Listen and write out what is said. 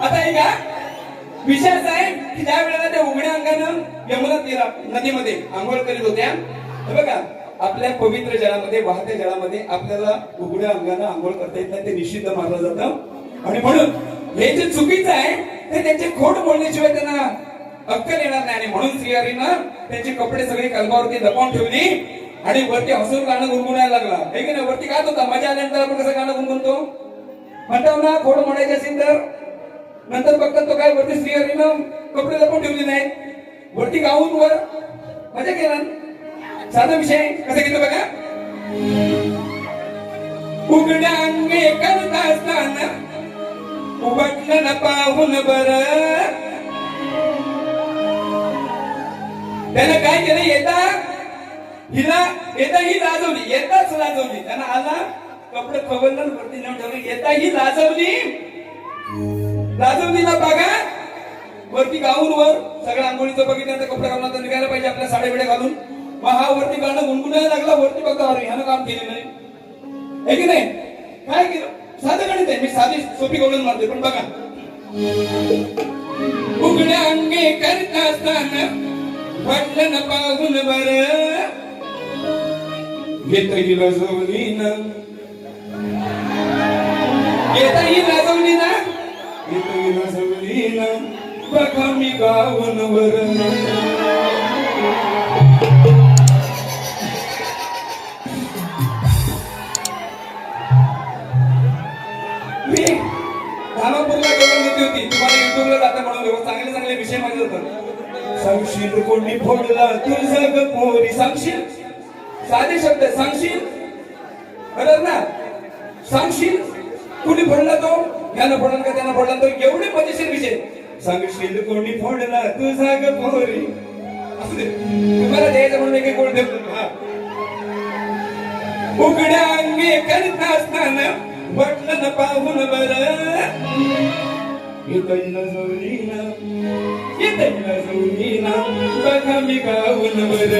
आता हे का विषय असा आहे की ज्या वेळेला त्या उघड्या अंगानं यमुना तीरा नदीमध्ये आंघोळ करीत होत्या बघा आपल्या पवित्र जलामध्ये वाहत्या जलामध्ये आपल्याला उघड्या अंगानं आंघोळ करता येत नाही ते निषिद्ध मानलं जातं. आणि म्हणून हे जे चुकीचं आहे ते त्यांचे खोट बोलण्याशिवाय त्यांना अक्कल येणार नाही. आणि म्हणून श्रीहरीनं त्यांचे कपडे सगळे कलमावरती लपवून ठेवली. आणि वरती हसून गाणं गुणगुणायला लागला. हे की नाही वरती काय होता? मजा आल्यानंतर आपण कसं गाणं गुणगुणतो? म्हणतो ना खोड म्हणायचे असेल तर. नंतर बघतात तो काय वरती श्रीहरीनं कपडे लपून ठेवले नाही. वरती गाऊन वर मजा केला साधा विषय. कसं घेतो बघा? उघड्या अंगे करत असताना उघडलं न पाहून बर. त्यानं काय केलं? येता? हिला येता ही लाजवली येताच लाजवली. त्यांना आला कपडे खबरदार वरती नेऊन ठेवले. येता ही लाजवली लाजवलीला बघा वरती गाऊन वर सगळं आंघोळीचं बघितल्यानंतर कपडे घालून आता निघायला पाहिजे आपल्या साडे बिड्या घालून. मग हा वरती गाणं गुणगुणायला लागला वरती बघतो अरे ह्यानं काम केले नाही है की नाही? काय केलं? साधं गणित आहे मी साधी सोपी गोळून मारते पण बघा. उघड्या अंगे करत असताना वाटलं न पाहून बर. येतही रजवली ना. येतही रजवली ना. येतही रजवली ना. बघा मी गावन वर मी धामापूरला करून घेतली होती तुम्हाला युट्यूबला जाता म्हणून चांगले चांगले विषय माहिती होतात सांगशील कोणी फोडला तुझं ग सांगशील? साधे शब्द सांगशील? बरोबर ना? सांगशील? कुणी फोडला तो? यानं फोडला का त्यानं फोडला तो? एवढे मजेशीर विषय. सांगशील कोणी फोडला तुझा ग पोरी? असू दे. तुम्हाला द्यायचं म्हणून एक कोण गोड देतो. उघड्या अंगी करत असताना बटन पाहून बर. येतैला जोडीना येतैला जोडीना बघा मी गाऊन बर.